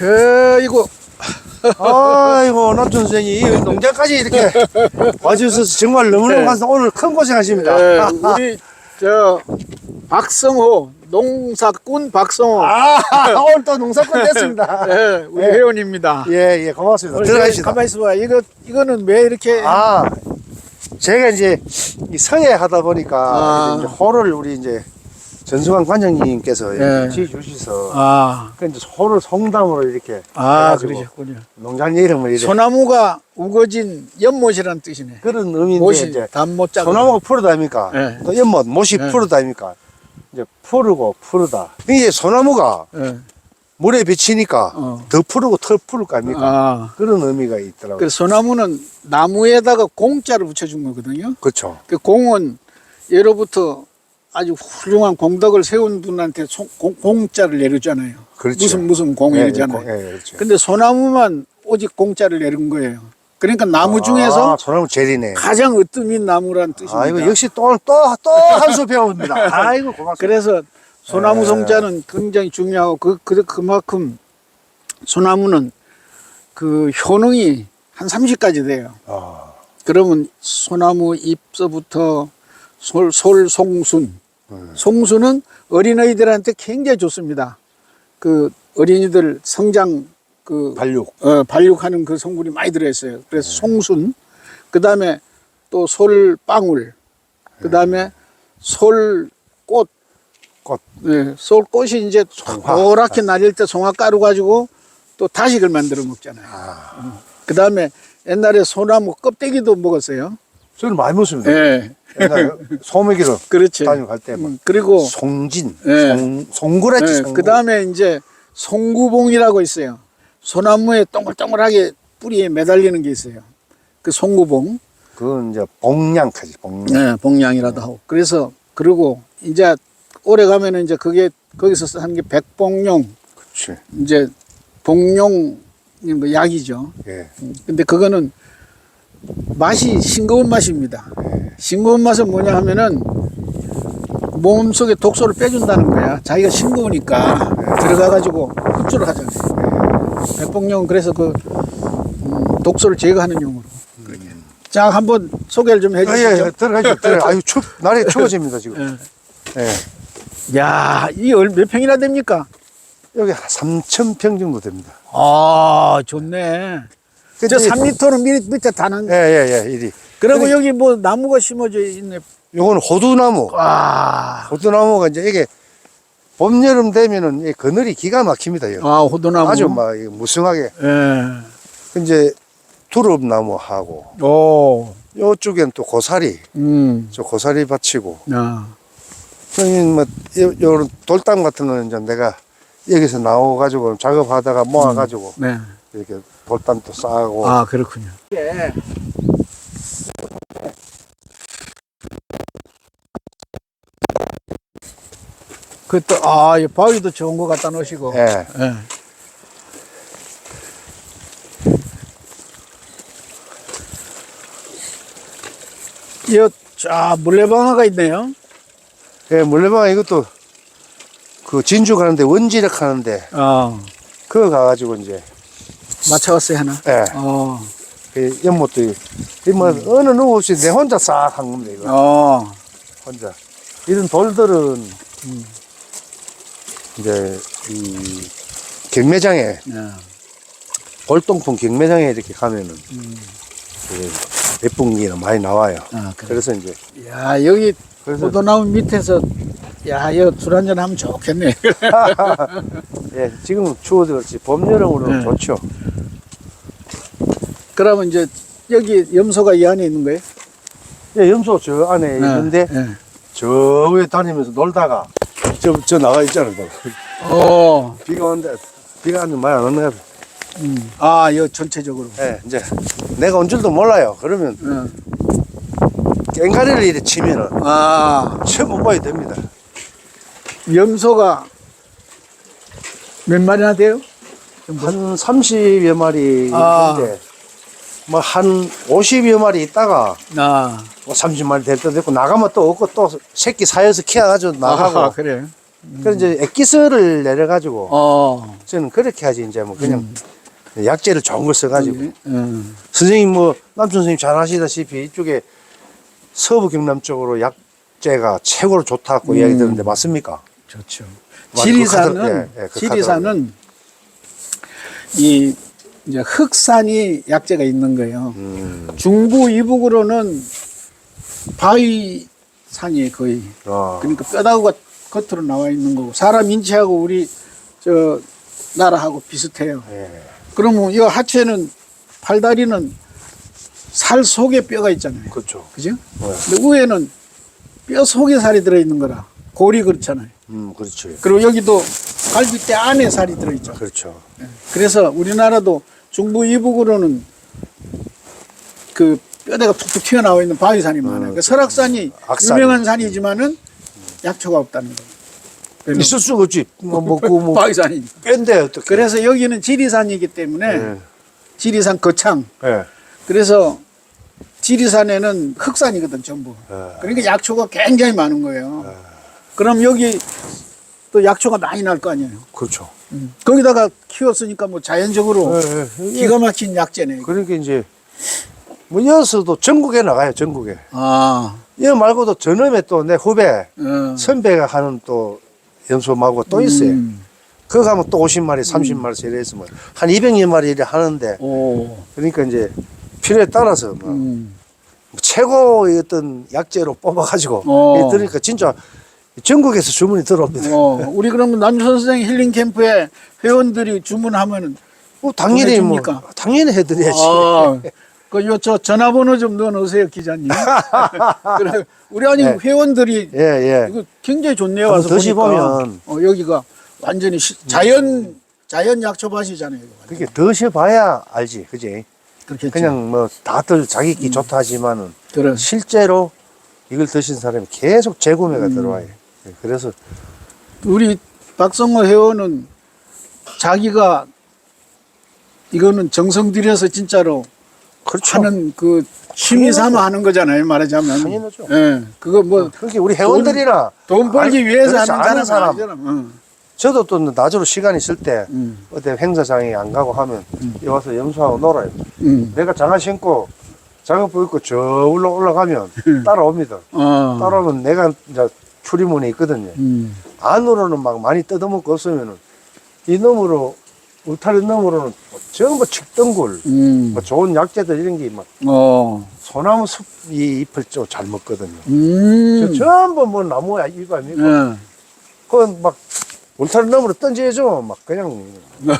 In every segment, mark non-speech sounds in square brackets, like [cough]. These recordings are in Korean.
아이고 아이고 나춘 선생님 이 농장까지 이렇게 와주셔서 정말 너무너무 네. 감사 오늘 큰 고생하십니다. 예, 우리 저 박성호 농사꾼 박성호 아 [laughs] 오늘 또 농사꾼 됐습니다. [laughs] 예, 우리 네. 회원입니다. 예 예 고맙습니다. 오늘 들어가시다. 가만 있어봐. 이거 이거는 왜 이렇게 아 제가 이제 이 서예 하다 보니까 아. 이제 호를 우리 이제 전수관 관장님께서 예. 지어 주셔서 아, 그 이제 호를 송담으로 이렇게 아 해가지고 그러셨군요. 농장 이름을 이렇게 소나무가 우거진 연못이라는 뜻이네. 그런 의미인데 못이 이제 단못자. 소나무가 푸르다 아닙니까? 예. 또 연못 못이 예. 푸르다 아닙니까? 이제 푸르고 푸르다. 이게 소나무가 예. 물에 비치니까 어. 더 푸르고 더 푸를 거 아닙니까? 아, 그런 의미가 있더라고요. 그 소나무는 나무에다가 공자를 붙여준 거거든요. 그렇죠. 그 공은 예로부터 아주 훌륭한 공덕을 세운 분한테 소- 공, 공짜를 내려잖아요. 그렇죠. 무슨 무슨 예, 공이잖아요. 예, 예, 그렇죠. 근데 소나무만 오직 공짜를 내린 거예요. 그러니까 나무 중에서 아, 소나무 제리네. 가장 으뜸인 나무란 뜻입니다. 아이고 역시 또 또 또 한수 배웁니다. 아이고 고맙습니다. 그래서 소나무 예. 성자는 굉장히 중요하고 그, 그 그만큼 소나무는 그 효능이 한 30가지 돼요. 아, 그러면 소나무 잎서부터 솔, 솔 송순. 음. 송순은 어린아이들한테 굉장히 좋습니다. 그 어린이들 성장 그 발육. 어, 발육하는 그 성분이 많이 들어있어요. 그래서 송순, 그 다음에 또 솔방울, 그 다음에 솔꽃, 꽃. 네, 솔꽃이 이제. 노랗게 날릴 때 송화가루 가지고 또 다식을 만들어 먹잖아요. 아, 그 다음에 옛날에 소나무 껍데기도 먹었어요. 저는 많이 먹습니다. 예, 옛날에 [laughs] 소매기로 그렇지. 다녀갈 때 뭐. 음, 그리고 송진, 예. 송, 송구랬지, 송구. 그 다음에 이제 송구봉이라고 있어요. 소나무에 동글동글하게 뿌리에 매달리는 게 있어요. 그 송구봉. 그건 이제 봉양까지, 봉양. 네, 봉양이라도 하고. 그래서 그리고 이제 오래 가면은 이제 그게 거기서 하는 게 백봉용 그렇지. 이제 봉용 뭐 약이죠. 예. 음, 근데 그거는 맛이 싱거운 맛입니다. 싱거운 맛은 뭐냐 하면은 몸 속에 독소를 빼준다는 거야. 자기가 싱거우니까 들어가가지고 흡수를 하잖아요. 백봉용은 그래서 그 음, 독소를 제거하는 용으로. 자, 한번 소개를 좀 아, 예, 해주시죠. 예, 들어가죠. 들어가. 아유, 추, [laughs] 날이 추워집니다, 지금. 예. 예. 야, 이몇 평이나 됩니까? 여기 3,000평 정도 됩니다. 아, 좋네. 저 근데- 3리터는 밑, 밑에 다는. 예, 예, 예, 이리. 그리고 근데 여기 뭐 나무가 심어져 있네. 요거는 호두나무. 아, 호두나무가 이제 이게 봄, 여름 되면은 이 그늘이 기가 막힙니다. 여기. 아 호두나무. 아주 막 이게 무성하게. 예. 이제 두릅나무하고 오. 요쪽엔 또 고사리. 음. 저 고사리 받치고. 아. 형님 뭐 요, 요런 돌담 같은 거는 이제 내가 여기서 나와 가지고 작업하다가 모아 가지고 네. 이렇게 돌담도 싸고 아 그렇군요. 예. 그또 아, 이 바위도 좋은 거 갖다 놓으시고. 예. 예. 이, 자, 물레방아가 있네요. 예, 물레방아 이것도 그 진주 가는데 원지력 하는데 어, 그거 가가지고 이제 맞춰왔어요, 하나. 예, 어, 그 연못도 이- 이뭐 어느 누구 없이 내 혼자 싹 한 겁니다 이거 어, 혼자 이런 돌들은 이제 이 경매장에 예. 골동품 경매장에 이렇게 가면은 음. 그 예쁜 게 많이 나와요. 아, 그래. 그래서 이제 야, 여기 그래서 포도나무 밑에서, 야, 이거 술 한잔 하면 좋겠네. [laughs] 예, 지금은 추워서 그렇지 봄 여름으로는 네. 좋죠. 그러면 이제 여기 염소가 이 안에 있는 거예요? 예, 염소 저 안에 있는데 예. 저 위에 다니면서 놀다가 저, 저 나가 있잖아요. 어, 비가 오는데 비가 안 많이 안 오는 거 같아요. 음. 아, 이거 전체적으로. 예, 이제 내가 온 줄도 몰라요. 그러면 예. 깽가리를 이렇게 치면은 아, 처음 못 봐야 됩니다. 염소가 몇 마리나 돼요? 한 30여 마리 아. 있는데 뭐 한 50여 마리 있다가 아, 뭐 30마리 될 때도 있고 나가면 또 없고 또 새끼 사여서 키워가지고 나가고 아, 그래. 그래서 이제 액기스를 내려가지고 어. 저는 그렇게 하지 이제 뭐 그냥 약재를 좋은 걸 써가지고 음. 선생님 뭐 남준 선생님 잘 아시다시피 이쪽에 서부 경남 쪽으로 약재가 최고로 좋다고 음. 이야기 들었는데 맞습니까? 좋죠. 맞- 지리산은 그 카드- 예, 예, 그 지리산은 이 이제 흑산이 약재가 있는 거예요. 음. 중부 이북으로는 바위 산이 거의 어. 그러니까 뼈다구가 겉으로 나와 있는 거고 사람 인체하고 우리 저 나라하고 비슷해요. 예. 그러면 이 하체는 팔다리는 살 속에 뼈가 있잖아요. 그렇죠. 그죠? 네. 근데 위에는 뼈 속에 살이 들어 있는 거라 골이 그렇잖아요. 음, 그렇죠. 그리고 여기도 갈비뼈 안에 살이 들어 있죠. 그렇죠. 그래서 우리나라도 중부 이북으로는 그 뼈대가 툭툭 튀어나와 있는 바위산이 많아요. 그 설악산이 악산. 유명한 산이지만은 약초가 없다는 거예요. 별로. 있을 수가 없지. 뭐 먹고 뭐 [laughs] 바위산이. 뺀데 어떻게? 그래서 여기는 지리산이기 때문에 예. 지리산 거창. 예. 그래서 지리산에는 흑산이거든 전부. 예. 그러니까 약초가 굉장히 많은 거예요. 그럼 여기 또 약초가 많이 날 거 아니에요. 그렇죠. 거기다가 키웠으니까 뭐 자연적으로 예, 예. 기가 막힌 약재네. 그러니까 이제 뭐 이어서도 전국에 나가요. 전국에. 아, 이 말고도 저놈에 또 내 후배 어. 선배가 하는 또 연수하고 또 있어요. 음. 그거 가면 또 50마리, 30마리 세례 있으면 한 200여 마리 이래 하는데 오. 그러니까 이제 필요에 따라서 뭐 음. 최고의 어떤 약재로 뽑아가지고 어. 이게 들으니까 진짜 전국에서 주문이 들어옵니다. 어, 우리 그러면 남준 선생 힐링 캠프에 회원들이 주문하면은 뭐 당연히 뭐 보내줍니까? 당연히 해드려야지. 아, 그요 저 전화번호 좀 넣어 놓으세요 기자님. [laughs] 그래 우리 아니 네. 회원들이 예 예. 이거 굉장히 좋네요. 와서 보니까 드셔보면. 어, 여기가 완전히 시- 자연 자연 약초밭이잖아요. 그게 드셔봐야 알지, 그지? 그렇겠죠. 그냥 뭐 다들 자기끼 좋다 하지만은 그래. 실제로 이걸 드신 사람이 계속 재구매가 음. 들어와요. 예, 그래서 우리 박성호 회원은 자기가 이거는 정성 들여서 진짜로 그렇죠. 하는 그 취미 삼아 하는 거잖아요. 말하자면. 당연하죠. 예. 그거 뭐 그렇게 우리 회원들이나 돈 벌기 알- 위해서 그렇지, 하는 아는 사람 사람. 응. 저도 또 낮으로 시간 있을 때 음. 어디 행사장에 안 가고 하면 여기 와서 염소하고 놀아요. 음. 내가 장화 신고 작업복 입고 저 올라 올라가면 따라옵니다. 어. 따라오면 내가 이제 출입문에 있거든요. 음. 안으로는 막 많이 뜯어먹고 없으면은 이 놈으로 울타리 놈으로는 전부 칡덩굴 음. 뭐 좋은 약재들 이런 게 막 어. 소나무 숲 이 잎을 좀잘 먹거든요. 음. 저 전부 뭐 나무야 이거 아닙니까? 예. 그건 막 울타리 너머로 던져줘 막 그냥 [laughs] 막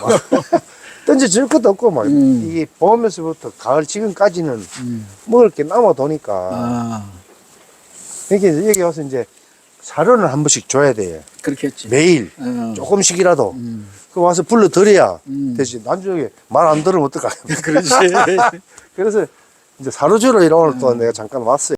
던져줄 것도 없고 막 음. 이게 봄에서부터 가을 지금까지는 음. 먹을 게 남아 도니까 아. 이렇게 여기 와서 이제 사료는 한 번씩 줘야 돼 그렇겠지. 매일 어. 조금씩이라도 음. 그 와서 불러 드려야 음. 되지 나중에 말 안 들으면 어떡하요 [laughs] 그렇지. [laughs] 그래서 이제 사료 주러 이러 오늘 또 내가 잠깐 왔어요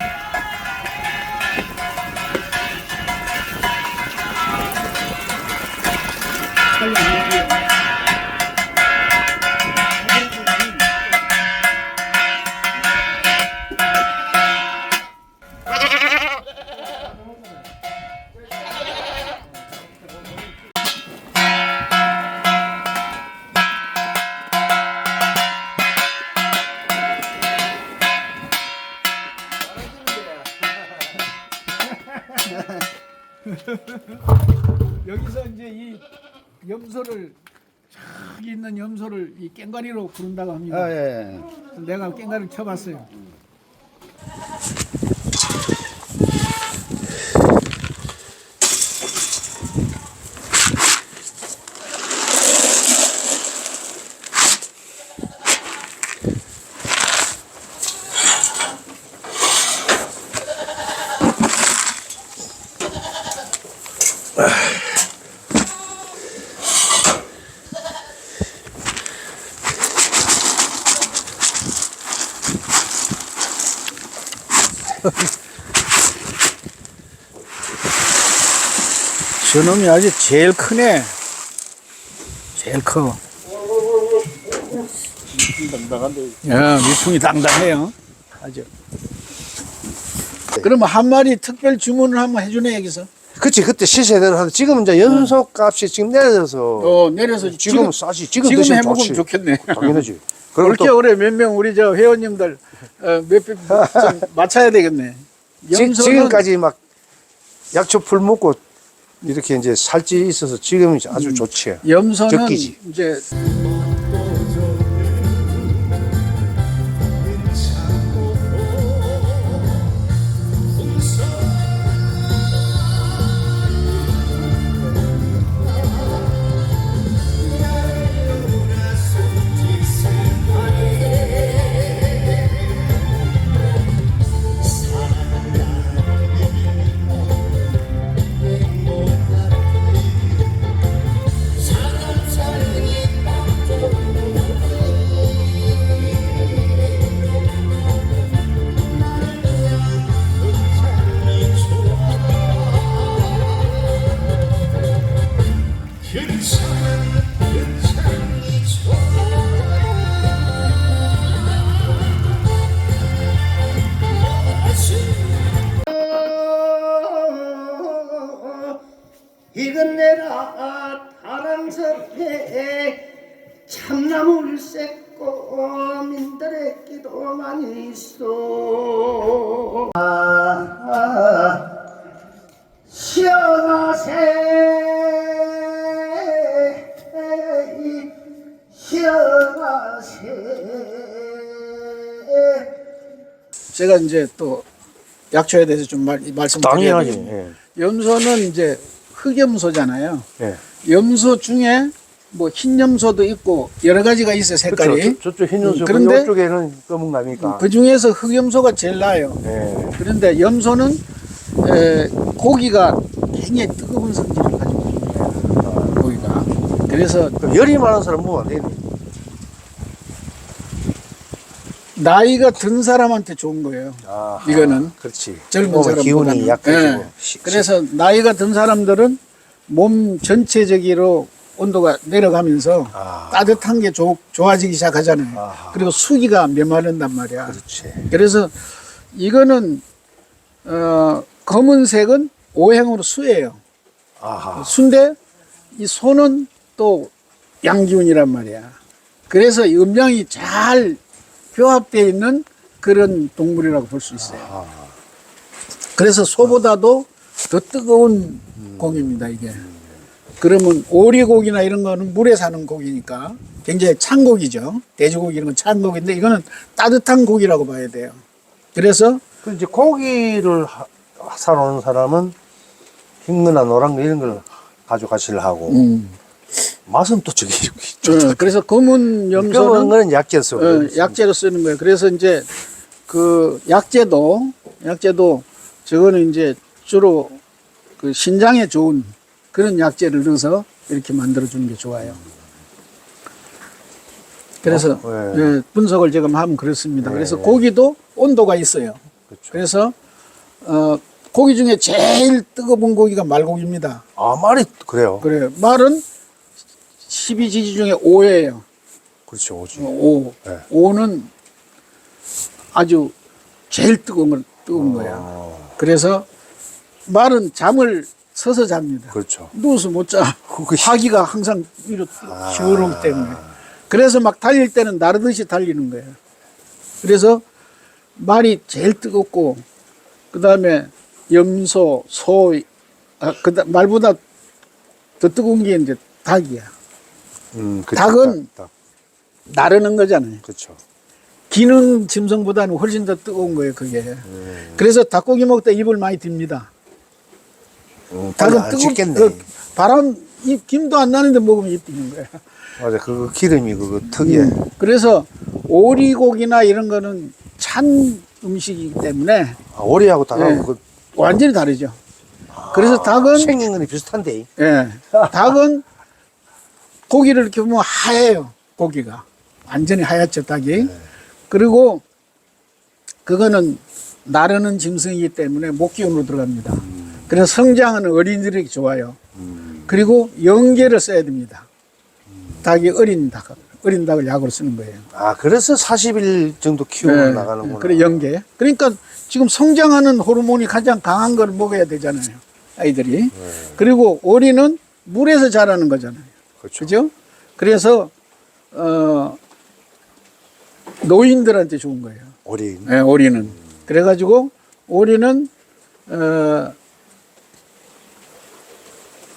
염소를 저기 있는 염소를 이 깽가리로 부른다고 합니다. 아, 예. 내가 깽가리를 켜봤어요. 저놈이 아주 제일 크네. 제일 커. 야, 미풍이 당당해요. 아주. 그러면 한 마리 특별 주문을 한번 해주네 여기서. 그치 그때 시세대로 하는데 지금 이제 연소 값이 지금 내려서 어, 내려서 지금 지금 지금 지금 드시면 해먹으면 좋지 좋겠네. 당연하지 [laughs] 그럼 또 올겨울에 몇 명 우리 저 회원님들 어, 몇좀 [laughs] 맞춰야 되겠네. 지, 염소는 지금까지 막 약초 풀 먹고 이렇게 이제 살찌 있어서 지금 아주 좋지 염소는 적기지. 이제 이건 내라 다랑섭해 참나무를 쐴고 민들의 기도만 있어. 아, 시어가세. 시어가세. 제가 이제 또 약초에 대해서 좀 말, 말씀드려야 돼요. 염소는 이제 흑염소잖아요. 예. 염소 중에 뭐 흰 염소도 있고 여러 가지가 있어요 색깔이. 그렇죠. 저, 저쪽 흰 연소 음, 그런데- 이쪽에는 검은 남이니까 그 중에서 흑염소가 제일 나아요. 예. 그런데 염소는 에, 고기가 굉장히 뜨거운 성질을 가지고 거예요. 고기가. 그래서 열이 많은 사람 먹으면 안 되겠네 나이가 든 사람한테 좋은 거예요. 아, 이거는 그렇지 젊은 사람보다는. 기운이 약해지고 예. 시- 그래서 나이가 든 사람들은 몸 전체적으로 온도가 내려가면서 아. 따뜻한 게 조, 좋아지기 시작하잖아요. 아하. 그리고 수기가 메마른단 말이야. 그렇지 그래서 이거는 어, 검은색은 오행으로 수예요. 아하 순데 이 소는 또 양기운이란 말이야. 그래서 이 음양이 잘 교합되어 있는 그런 동물이라고 볼 수 있어요. 그래서 소보다도 더 뜨거운 고기입니다, 이게. 그러면 오리고기나 이런 거는 물에 사는 고기니까 굉장히 찬 고기죠. 돼지고기 이런 건 찬 고기인데 이거는 따뜻한 고기라고 봐야 돼요. 그래서 그 이제 고기를 하- 사러 오는 사람은 흰 거나 노란 거 이런 걸 가져가시려 하고 음, 맛은 또 저기 어, 그래서 검은 염소는 거는 약재서 어, 약재로 쓰는 거예요. 그래서 이제 그 약재도 약재도 저거는 이제 주로 그 신장에 좋은 그런 약재를 넣어서 이렇게 만들어 주는 게 좋아요. 그래서 어, 예. 예, 분석을 지금 하면 그렇습니다. 그래서 예. 고기도 온도가 있어요. 그렇죠. 그래서 어, 고기 중에 제일 뜨거운 고기가 말고기입니다. 아 말이 그래요 그래요. 말은 12지지 중에 5예요. 그렇죠 오지 오. 네. 오는 아주 제일 뜨거운 건 뜨거운 거야. 어, 그래서 말은 잠을 서서 잡니다. 그렇죠 누워서 못 자. 그거 시- 화기가 항상 위로 아. 시원하기 때문에. 그래서 막 달릴 때는 나르듯이 달리는 거예요. 그래서 말이 제일 뜨겁고, 그 다음에 염소, 소, 아, 그 말보다 더 뜨거운 게 이제 닭이야. 음, 그쵸, 닭은 닭, 닭. 나르는 거잖아요. 그렇죠 기능 짐승보다는 훨씬 더 뜨거운 거예요, 그게. 그래서 닭고기 먹을 때 입을 많이 듭니다. 음, 닭은 안 뜨거 씻겠네 그 바람, 이 김도 안 나는데 먹으면 입 드는 거야. 맞아 그 기름이 그거 특이해 음. 그래서 오리고기나 이런 거는 찬 음식이기 때문에 아, 오리하고 닭하고 예. 그 완전히 다르죠. 그래서 닭은, 생긴 거는 비슷한데 예, 닭은 [laughs] 고기를 이렇게 보면 하얘요, 고기가. 완전히 하얗죠, 닭이. 그리고 그거는 나르는 짐승이기 때문에 목기운으로 들어갑니다. 그래서 성장하는 어린이들이 좋아요. 그리고 연계를 써야 됩니다. 닭이 어린 닭, 어린 닭을 약으로 쓰는 거예요. 아 그래서 40일 정도 키우고 네, 나가는구나 그래 연계. 그러니까 지금 성장하는 호르몬이 가장 강한 걸 먹어야 되잖아요. 아이들이. 그리고 오리는 물에서 자라는 거잖아요. 그렇죠. 그죠? 그래서 어 노인들한테 좋은 거예요. 오리. 예, 오리는. 그래가지고 오리는 어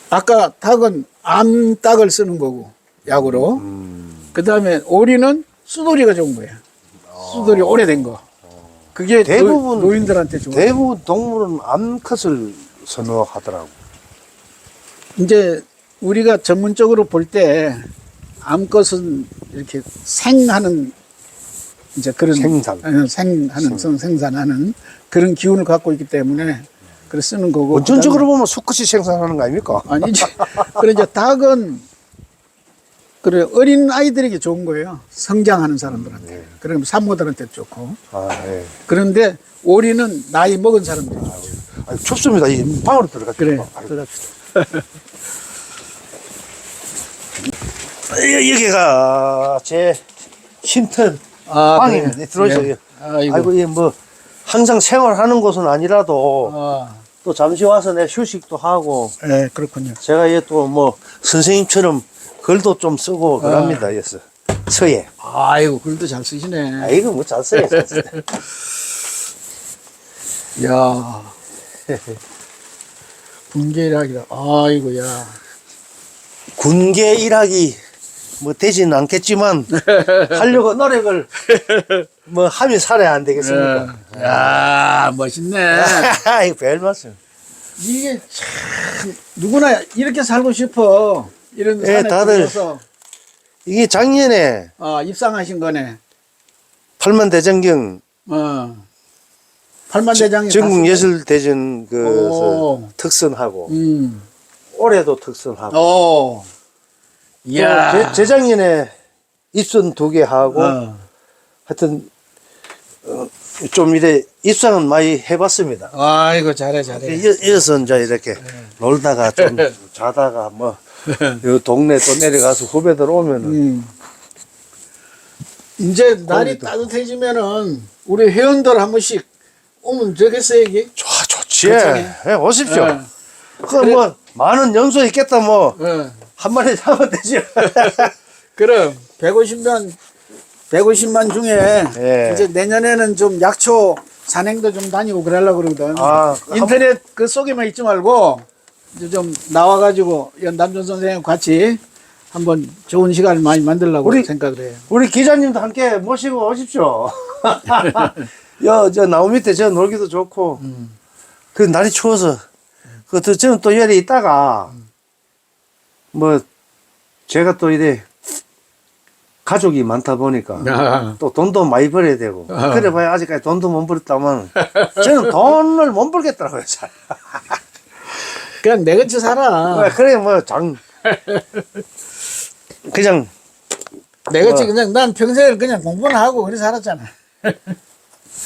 아까 닭은 암닭을 쓰는 거고 약으로. 음. 그 다음에 오리는 수돌이가 좋은 거예요. 수돌이 오래된 거. 그게 대부분- 노, 인들한테 좋은 거예요. 대부분 동물은 암컷을 선호하더라고. 이제 우리가 전문적으로 볼 때 암컷은 이렇게 생하는 이제 그런 생산. 어, 생하는 생, 생산하는 그런 기운을 갖고 있기 때문에 그래 쓰는 거고. 원천적으로 보면 수컷이 생산하는 거 아닙니까? 아니지 [laughs] 그래 이제 닭은 그래 어린 아이들에게 좋은 거예요. 성장하는 사람들한테. 그러면 산모들한테 좋고. 아, 예. 그런데 오리는 나이 먹은 사람들이 좋죠 아, 춥습니다. 이 방으로 들어가. 그래 아, 들어갑시다 [laughs] 여기가 제 쉼터 아. 그래요? 들어오세요. 네. 아이고. 아이고, 이 뭐, 항상 생활하는 곳은 아니라도 아, 또 잠시 와서 내 휴식도 하고 네, 그렇군요. 제가 얘 또 뭐 선생님처럼 글도 좀 쓰고 그럽니다. 예서 서예. 아이고, 글도 잘 쓰시네. 아, 이거 뭐잘 써요. 잘 써요. 야 군계 일학이라. 아이고, 야. 군계 일학이 뭐 되지는 않겠지만 [laughs] 하려고 노력을 뭐 하면 살아야 안 되겠습니까? 예. 야, 멋있네. [laughs] 이거 별 말씀. 이게 참, 누구나 이렇게 살고 싶어. 이런 예, 산에 다들. 들어서 이게 작년에 아, 입상하신 거네. 팔만 대장경 어. 팔만대장이 전국 예술 대전 그 오. 특선하고 음. 올해도 특선하고 오. 또 이야. 재, 재작년에 입선 두개 하고 어. 하여튼 어, 좀 이래 입상은 많이 해봤습니다. 아이고, 잘해, 잘해. 이- 이어서 이제 이렇게 놀다가 좀 [laughs] 자다가 뭐요 동네 또 내려가서 후배들 오면은 음. 이제 날이 따뜻해지면은 우리 회원들 한 번씩 오면 되겠어요, 이게? 좋아 좋지. 예, 오십시오. 예. 그뭐 많은 연수 있겠다 뭐 어. 한 마리 잡으면 되지. [laughs] 그럼 150만 150만 중에 예. 이제 내년에는 좀 약초 산행도 좀 다니고 그러려고 그러거든. 아, 인터넷 그 속에만 있지 말고 이제 좀 나와가지고 연남준 선생님 같이 한번 좋은 시간을 많이 만들려고 우리- 생각을 해요. 우리 기자님도 함께 모시고 오십시오. [laughs] [laughs] 여, 저 나무 밑에 저 놀기도 좋고, 음. 그 날이 추워서, 그, 또 저는 또 열에 있다가, 뭐, 제가 또 이래, 가족이 많다 보니까, 아, 또 돈도 많이 벌어야 되고, 아. 그래 봐야 아직까지 돈도 못 벌었다만, 저는 돈을 못 벌겠더라고요, 잘. [laughs] 그냥 내같이 살아. 그래, 뭐, 장, 그냥, 내같이 어. 그냥 난 평생을 그냥 공부나 하고 그래 살았잖아.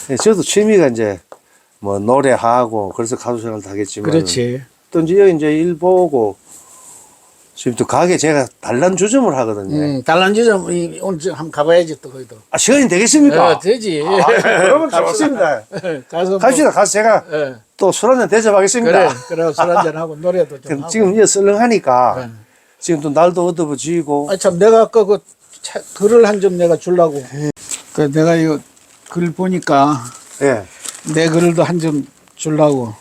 예, 저도 취미가 이제, 뭐, 노래하고, 그래서 가수 생활도 하겠지만, 그렇지. 또 이제 여기 이제 일 보고 지금 또 가게 제가 단란 주점을 하거든요. 음, 달란지점 이- 오늘 좀 한번 가봐야지 또 거기도. 아 시간이 되겠습니까? 어, 되지. 아, 그러면. 좋습니다. [laughs] 가서 뭐- 갑시다. 가서 제가 예. 또 술 한잔 대접하겠습니다. 그래, 그래 술 한잔 하고 노래도 좀 하고. 지금 이제 썰렁하니까 네. 지금 또 날도 어두워지고 아 참 내가 아까 그 차- 글을 한 점 내가 주려고. 그 내가 이거 글 보니까 예. 내 글도 한 점 주려고.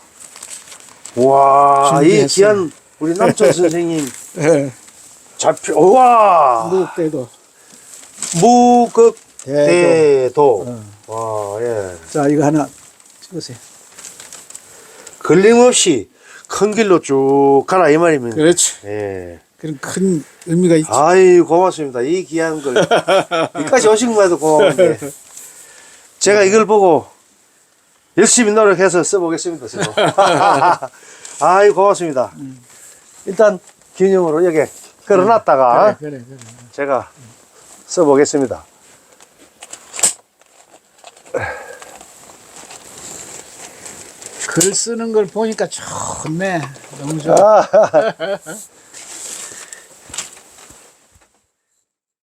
와, 이 준비했어요. 귀한 우리 남천 선생님 [laughs] 예. 잡혀 와 무국 때도. 무극대도 어. 와 예. 자 이거 하나 찍으세요. 걸림없이 큰 길로 쭉 가라 이 말입니다. 그렇지. 예. 그런 큰 의미가 있지. 아이 고맙습니다. 이 귀한 걸 [laughs] 여기까지 오신 것만도 고마운데 제가 이걸 보고 열심히 노력해서 써보겠습니다. 저도. [laughs] 아이 고맙습니다. 일단 기념으로 여기 걸어놨다가 그래, 그래, 그래. 제가 써보겠습니다. 글 쓰는 걸 보니까 좋네. 너무 좋아. 아,